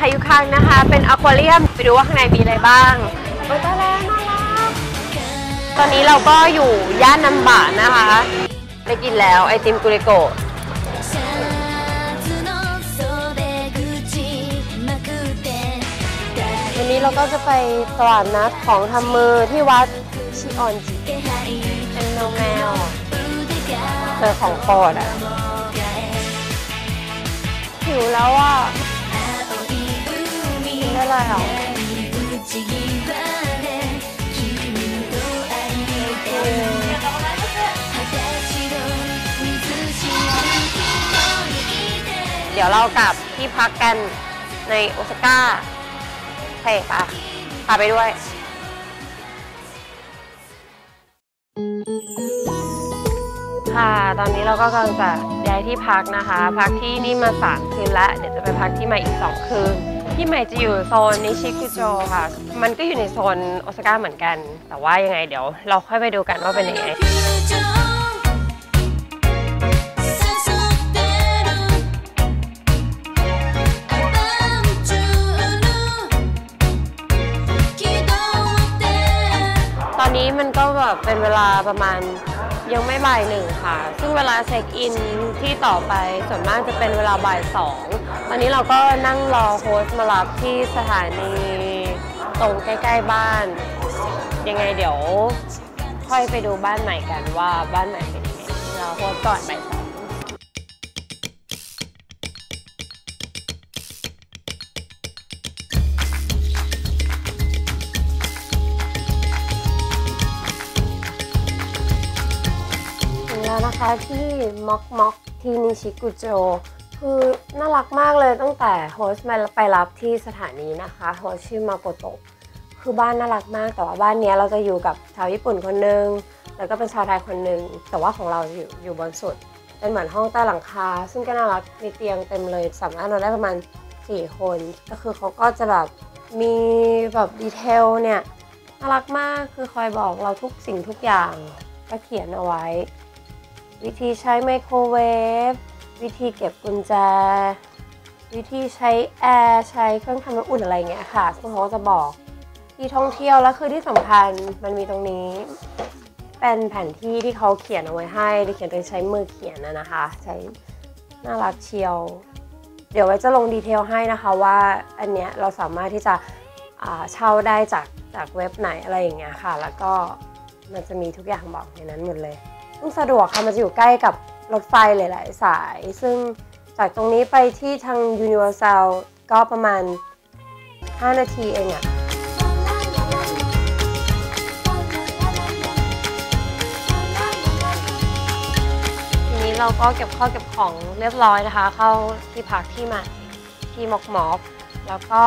คายุคังนะคะ เป็นอควาเรียมไปดูว่าข้างในมีอะไรบ้างโอ้ตาแรงน่ตอนนี้เราก็อยู่ย่านน้ำบะนะคะ ได้กินแล้วไอติมกุเรโกะวันนี้เราก็จะไปตลาดนัดของทำมือที่วัดชิออนจิเป็นโนแมวเจอของปอดอะหิวแล้วว่า ได้ไรหรอเดี๋ยวเรากลับที่พักกันในโอซาก้าใช่ค่ะพาไปด้วยค่ะ ตอนนี้เราก็กำลังจะย้ายที่พักนะคะ พักที่นี่มาสามคืนและ เดี๋ยวจะไปพักที่มาอีกสองคืน พี่ใหม่จะอยู่โซนนิชิคุโจค่ะ มันก็อยู่ในโซนโอซาก้าเหมือนกัน แต่ว่ายังไงเดี๋ยวเราค่อยไปดูกันว่าเป็นยังไงตอนนี้มันก็แบบเป็นเวลาประมาณ ยังไม่บ่ายหนึ่งค่ะ ซึ่งเวลาเช็คอินที่ต่อไปส่วนมากจะเป็นเวลาบ่ายสองตอนนี้เราก็นั่งรอโฮสต์มารับที่สถานีตรงใกล้ ๆบ้าน ยังไงเดี๋ยวค่อยไปดูบ้านใหม่กันว่าบ้านใหม่เป็นยังไงเราโฮสต์ก่อนบ่ายส นะคะที่ม็อกม็อกที่นิชิกุโจ คือน่ารักมากเลยตั้งแต่โฮสต์มาไปรับที่สถานีนะคะโฮสชื่อมาโกโตะคือบ้านน่ารักมากแต่ว่าบ้านนี้เราจะอยู่กับชาวญี่ปุ่นคนหนึงแล้วก็เป็นชาวไทยคนหนึงแต่ว่าของเราอยู่อยู่บนสุดเป็นเหมือนห้องใต้หลังคา ซึ่งก็น่ารักมีเตียงเต็มเลยสามารถนอนได้ประมาณ 4 คนก็คือเขาก็จะแบบมีแบบดีเทลเนี่ยน่ารักมากคือคอยบอกเราทุกสิ่งทุกอย่างก็เขียนเอาไว้ วิธีใช้ไมโครเวฟ วิธีเก็บกุญแจ วิธีใช้แอร์ใช้เครื่องทำน้ำอุ่นอะไรเงี้ยค่ะซึ่งเขาก็จะบอก ที่ท่องเที่ยวแล้วคือที่สำคัญมันมีตรงนี้ เป็นแผนที่ที่เขาเขียนเอาไว้ให้ที่เขียนโดยใช้มือเขียนนะนะคะ ใช้น่ารักเชียว เดี๋ยวไว้จะลงดีเทลให้นะคะว่าอันเนี้ยเราสามารถที่จะเช่าได้จากจากเว็บไหนอะไรอย่างเงี้ยค่ะ แล้วก็มันจะมีทุกอย่างบอกในนั้นหมดเลย ซึ่งสะดวกค่ะมันจะอยู่ใกล้กับรถไฟหลาย ๆ สาย ซึ่งจากตรงนี้ไปที่ทาง Universal ก็ประมาณ 5 นาทีเองอะทีนี้เราก็เก็บข้าวเก็บของเรียบร้อยนะคะ เข้าที่พักที่ใหม่ที่มอกมอกแล้วก็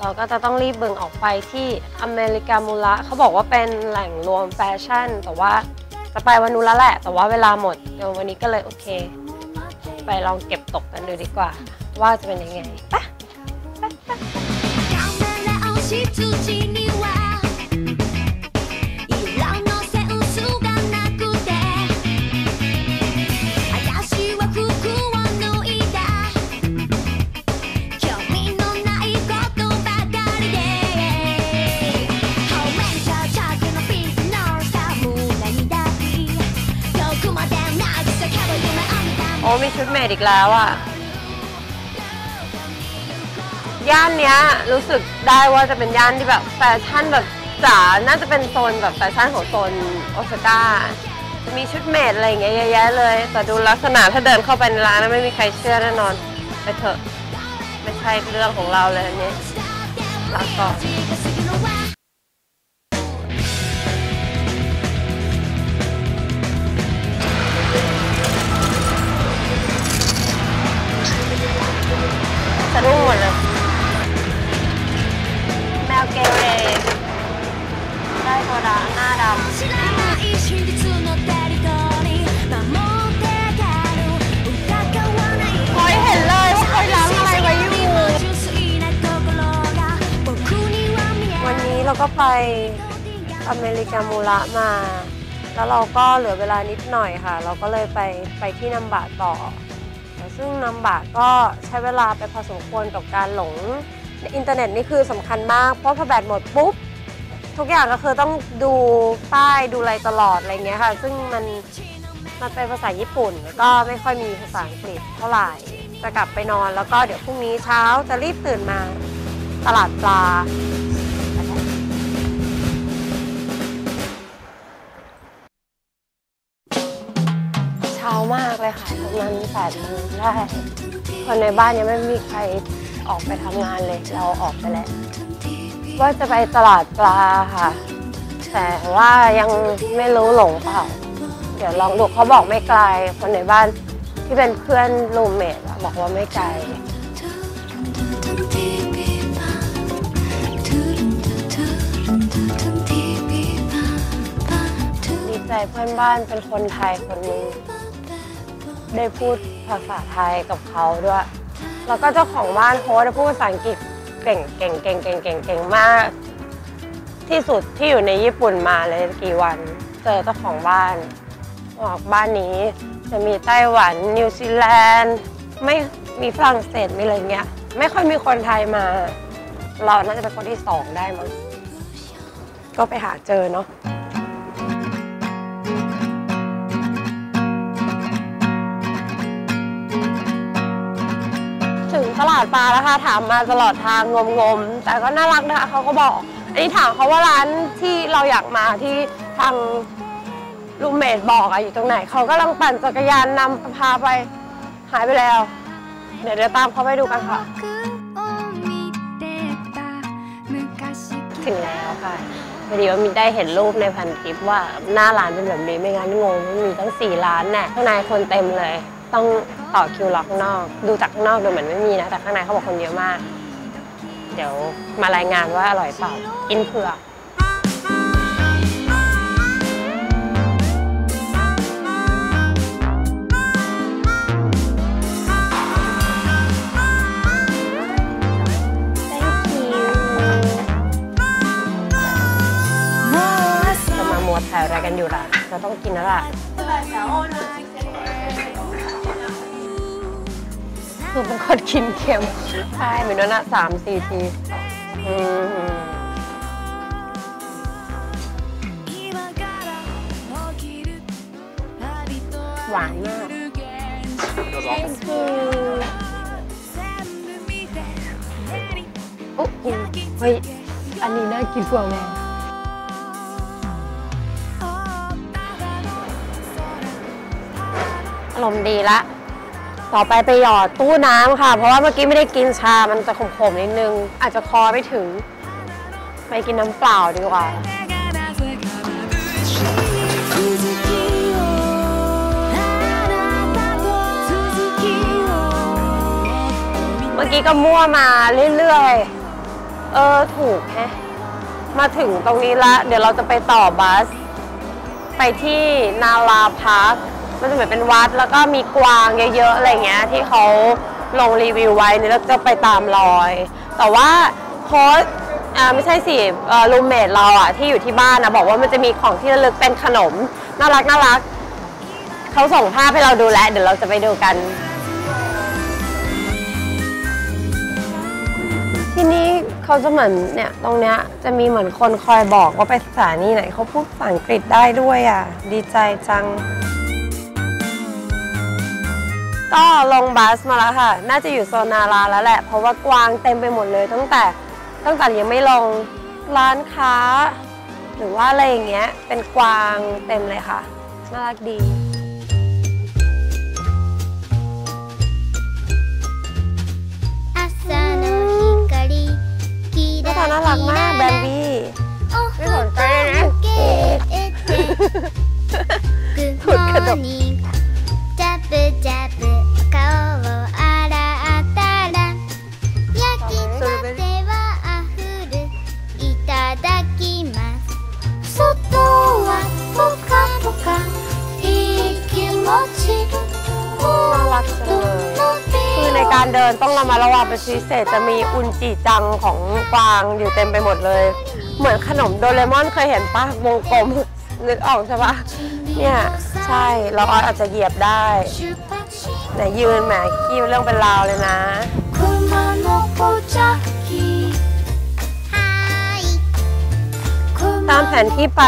เราก็จะต้องรีบเบิ่งออกไปที่อเมริกามูระเขาบอกว่าเป็นแหล่งรวมแฟชั่น แต่ว่า จะไปวันนู้นแล้วแหละ แต่ว่าเวลาหมดเดี๋ยววันนี้ก็เลยโอเค ไปลองเก็บตกกันดูดีกว่า ว่าจะเป็นยังไงไปไป อ้มีชุดเมดอีกแล้วอะย่านเนี้ยรู้สึกได้ว่าจะเป็นย่านที่แบบแฟชั่นแบบจ๋า น่าจะเป็นโซนแบบแฟชั่นของโซนโอซาก้า จะมีชุดเมดอะไรอย่างเงี้ยเยอะแยะเลย แต่ดูลักษณะถ้าเดินเข้าไปในร้านนะไม่มีใครเชื่อแน่นอน ไปเถอะ ไม่ใช่เรื่องของเราเลยอันนี้ลาก่อน สะดุ้งหมดเลย แมวเกเรได้โซดาหน้าดำคอยเห็นเลยว่าคอยล้างอะไรไว้อยู่ วันนี้เราก็ไปอเมริกามูระมา แล้วเราก็เหลือเวลานิดหน่อยค่ะ เราก็เลยไปไปที่นัมบะต่อ ซึ่งนัมบะก็ใช้เวลาไปพอสมควรกับการหลงอินเทอร์เน็ตนี่คือสำคัญมาก เพราะพอแบตหมดปุ๊บ ทุกอย่างก็คือต้องดูป้ายดูอะไรตลอดอะไรเงี้ยค่ะ ซึ่งมันมันเป็นภาษาญี่ปุ่น แล้วก็ไม่ค่อยมีภาษาอังกฤษเท่าไหร่ จะกลับไปนอนแล้วก็เดี๋ยวพรุ่งนี้เช้าจะรีบตื่นมาตลาดปลา มากเลยค่ะประมาณแปดโมงได้คนในบ้านยังไม่มีใครออกไปทำงานเลย เราออกไปแล้ว ว่าจะไปตลาดปลาค่ะ แต่ว่ายังไม่รู้หลงเปล่า เดี๋ยวลองดูเขาบอกไม่ไกล คนในบ้านที่เป็นเพื่อนรูมเมทบอกว่าไม่ไกลดีใจเพื่อนบ้านเป็นคนไทยคนหนึง ได้พูดภาษาไทยกับเขาด้วย แล้วก็เจ้าของบ้านโฮสต์พูดภาษาอังกฤษเก่งเก่งเก่งเก่งเก่งเก่งมาก ที่สุดที่อยู่ในญี่ปุ่นมาเลยกี่วัน เจอเจ้าของบ้านบอกบ้านนี้จะมีไต้หวันนิวซีแลนด์ไม่มีฝรั่งเศสมีอะไรเงี้ย ไม่ค่อยมีคนไทยมา เราน่าจะเป็นคนที่สองได้มั้งก็ไปหาเจอเนาะาดปลาแล้วค่ะถามมาตลอดทางงมๆ แต่ก็น่ารักนะคะเขาก็บอก อันนี้ถามเขาว่าร้านที่เราอยากมาที่ทางลูมเมดบอกอะอยู่ตรงไหน เขากำลังปั่นจักรยานนำพาไปหายไปแล้ว เดี๋ยวเดี๋ยวตามเขาไปดูกันค่ะ ถึงแล้วค่ะพอดีว่ามีได้เห็นรูปในพันทิปว่าหน้าร้านเป็นแบบนี้ไม่งั้นงงมีตั้งสี่ร้านแน่ข้างในคนเต็มเลย ต้องต่อคิวรอข้างนอก ดูจากข้างนอกดูเหมือนไม่มีนะ แต่ข้างในเขาบอกคนเยอะมาก เดี๋ยวมารายงานว่าอร่อยเปล่า กินเผือกจะมามัวถ่ายอะไรกันอยู่ล่ะ เราต้องกินแล้วล่ะ คือเป็นคนกินเค็ม ใช่เหมือนนั้นอะสามสี่ทีอืมหวานมาก thank you อุ๊ยเฮ้ย อันนี้น่ากินกว่าแม่อารมณ์ดีละ ต่อไปไปหยอดตู้น้ำค่ะ เพราะว่าเมื่อกี้ไม่ได้กินชา มันจะขมๆนิดนึง อาจจะคอไม่ถึง ไปกินน้ำเปล่าดีกว่าเมื่อกี้ก็มั่วมาเรื่อยๆ เออถูกแฮะ มาถึงตรงนี้ละ เดี๋ยวเราจะไปต่อบัส ไปที่นาราพาร์ค มันจะเหมือนเป็นวัดแล้วก็มีกวางเยอะๆอะไรเงี้ยที่เขาลงรีวิวไว้นี่แล้วจะไปตามรอย แต่ว่าโค้ชไม่ใช่สิรูมเมทเราอะที่อยู่ที่บ้านนะบอกว่ามันจะมีของที่ระลึกเป็นขนม น่ารักน่ารักเขาส่งภาพให้เราดูแลเดี๋ยวเราจะไปดูกัน ที่นี่เขาจะเหมือนเนี่ยตรงเนี้ยจะมีเหมือนคนคอยบอกว่าไปสถานีไหนเขาพูดภาษาอังกฤษได้ด้วยอะ ดีใจจัง ก็ลงบัสมาแล้วค่ะ น่าจะอยู่โซนนาราแล้วแหละ เพราะว่ากวางเต็มไปหมดเลยตั้งแต่ตั้งแต่ยังไม่ลงร้านค้า หรือว่าอะไรอย่างเงี้ย เป็นกวางเต็มเลยค่ะ น่ารักดีก็ตอน่ารักมากแบมบี้ไม่สนใจนะถุดกระ การเดินต้องระมาระวังเป็นพิเศษจะมีอุนจิจังของกวางอยู่เต็มไปหมดเลย เหมือนขนมโดเรมอนเคยเห็นปะวงกลม นึกออกใช่ปะเนี่ยใช่เราอาจจะเหยียบได้ไหนยืนแหมคิ้วเรื่องเป็นราวเลยนะตามแผนที่ไป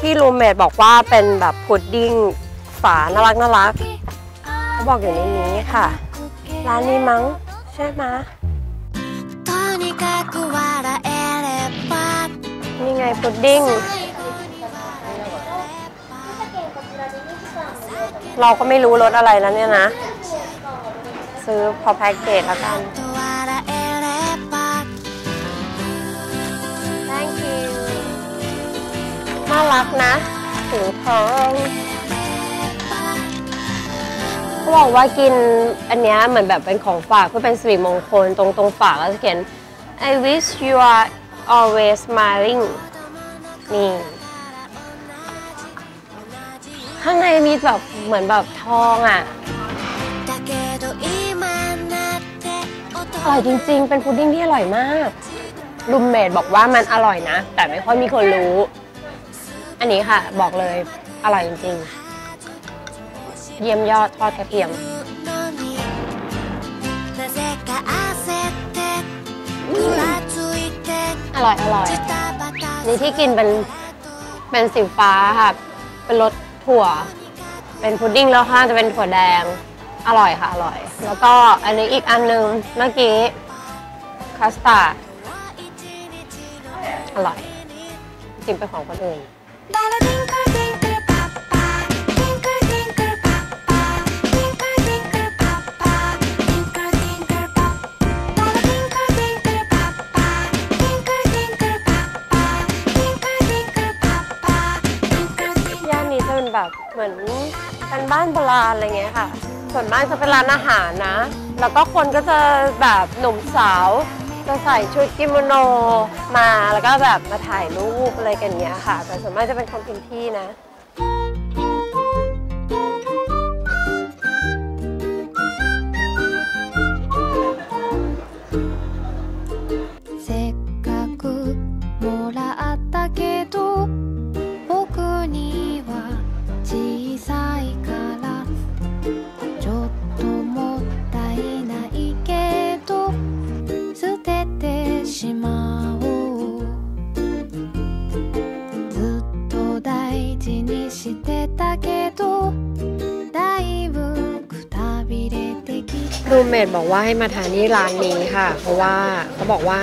ที่รูมเมทบอกว่าเป็นแบบพุดดิ้งฝาน่ารักน่ารักเขาบอกอยู่ในนี้ค่ะ ร้านนี้มั้ง ใช่ไหมนี่ไงพุดดิ้ง เราก็ไม่รู้รสอะไรแล้วเนี่ยนะ ซื้อพอแพ็กเกจแล้วกัน thank you น่ารักนะถึอพร้อม ขาบอกว่ากินอันนี้เหมือนแบบเป็นของฝากเพื่อเป็นสิริมงคลตรงตรงฝากแล้วจะเขียน I wish you are always smiling นี่ ข้างในมีแบบเหมือนแบบทองอะอร่อยจริง ๆ เป็นพุดดิ้งที่อร่อยมากลุมเมดบอกว่ามันอร่อยนะ แต่ไม่ค่อยมีคนรู้ อันนี้ค่ะ บอกเลยอร่อยจริง ๆ เยี่ยมยอดทอดกระเทียมอร่อยอร่อยนี่ที่กินเป็นเป็นสีฟ้าค่ะเป็นรสถั่ว เป็นพุดดิ้งแล้วข้างจะเป็นถั่วแดงอร่อยค่ะอร่อย แล้วก็อันนี้อีกอันนึงเมื่อกี้คัสตาร์ดอร่อยจิ้มเป็นของคนอื่น แบบเหมือนเป็นบ้านโบราณอะไรเงี้ยค่ะ ส่วนมากจะเป็นร้านอาหารนะ แล้วก็คนก็จะแบบหนุ่มสาว จะใส่ชุดกิโมโนมาแล้วก็แบบมาถ่ายรูปอะไรกันเงี้ยค่ะ แต่ส่วนมากจะเป็นคนพื้นที่นะ เมทบอกว่าให้มาทานที่ร้านนี้ค่ะ เพราะว่าเขาบอกว่า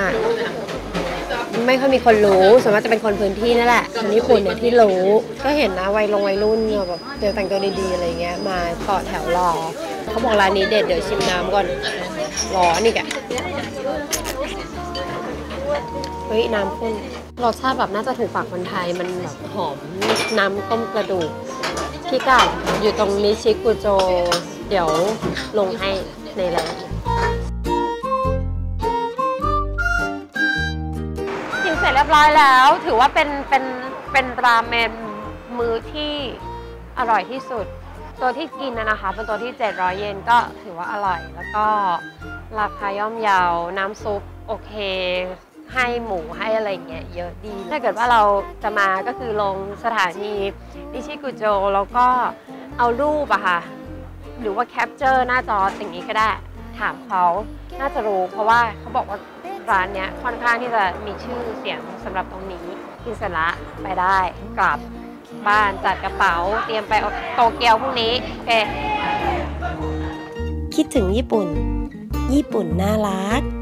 ไม่ค่อยมีคนรู้ส่วนมากจะเป็นคนพื้นที่นั่นแหละคนญี่ปุ่นเนี่ยที่รู้ ก็เห็นนะวัยลงวัยรุ่นแบบเจอแต่งตัวดีๆอะไรเงี้ยมาต่อแถวรอเขาบอกร้านนี้เด็ดเดี๋ยวชิมน้ำก่อนร้อนอีกอะเฮ้ยน้ำข้นรสชาติแบบน่าจะถูกปากคนไทยมันแบบหอมน้ำต้มกระดูกพี่กัดอยู่ตรงนิชิกุโจ เดี๋ยวลงให้ในไลน์กินเสร็จเรียบร้อยแล้ว ถือว่าเป็นเป็นเป็นราเมนมื้อที่อร่อยที่สุด ตัวที่กินนะนะคะ เป็นตัวที่ 700 เยนก็ถือว่าอร่อย แล้วก็ราคาย่อมเยาน้ำซุปโอเคให้หมูให้อะไรอย่างเงี้ยเยอะดี ถ้าเกิดว่าเราจะมาก็คือลงสถานีนิชิกุโจแล้วก็เอารูปอะค่ะ หรือว่าแคปเจอร์หน้าจอสิ่งนี้ก็ได้ ถามเขาน่าจะรู้ เพราะว่าเขาบอกว่าร้านเนี้ยค่อนข้างที่จะมีชื่อเสียงสำหรับตรงนี้กินเสร็จละไปได้กลับบ้านจัดกระเป๋า เตรียมไปโตเกียวพรุ่งนี้โอเคคิดถึงญี่ปุ่น ญี่ปุ่นน่ารัก